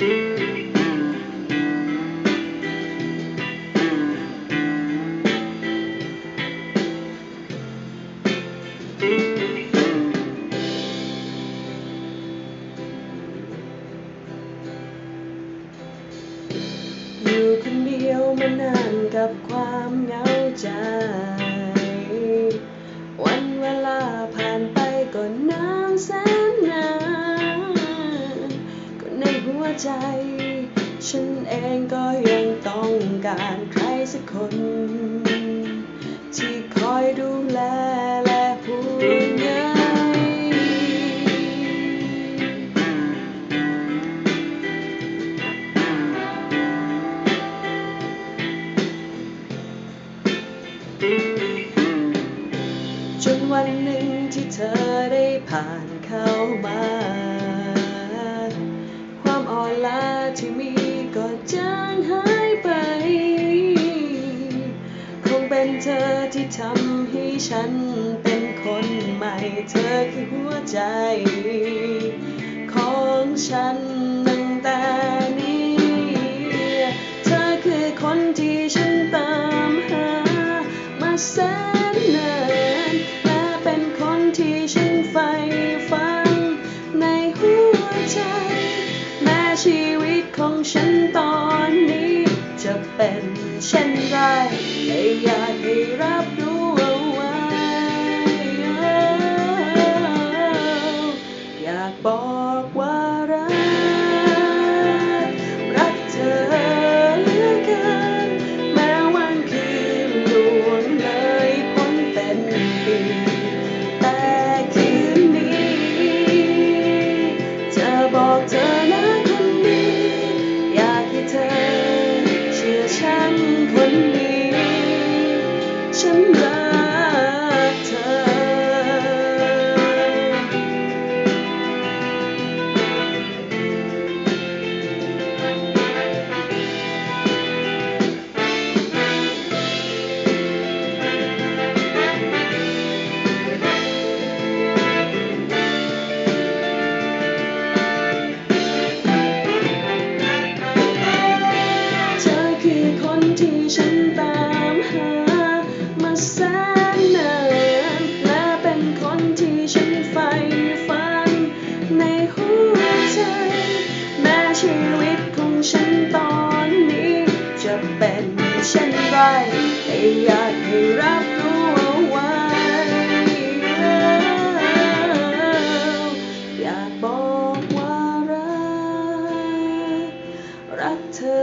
อยู่คนเดียวมานานกับความเหงาใจ ฉันเองก็ยังต้องการใครสักคน ที่คอยดูแลและผูกใยจนวันหนึ่งที่เธอได้ผ่านเข้ามา อนล้าที่มีก็จางหายไป คงเป็นเธอที่ทำให้ฉันเป็นคนใหม่ เธอคือหัวใจ ของฉันตั้งแต่นี้ เธอคือคนที่ฉันตามหา มาแสนนานและเป็นคนที่ฉัน วิตของฉันตอนนี้ จะเป็นเช่นไรไม่อยากให้รับรู้ ฉันตอนนี้จะเป็นเช่นไรแต่อยากให้รับรู้เอาไว้อยากบอกว่ารักรักเธอ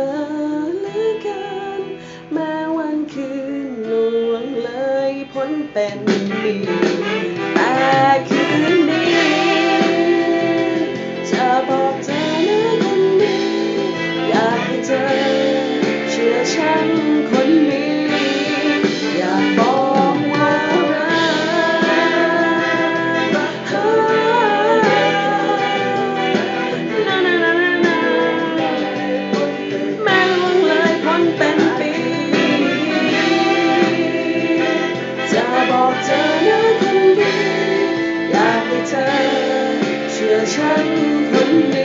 เหลือเกินแม้วันคืนล่วงเลยพ้นเป็นปีแต่คืนนี้จะบอกเธอ บอกเธอนะคนดีอยากให้เธอเชื่อฉันคนดี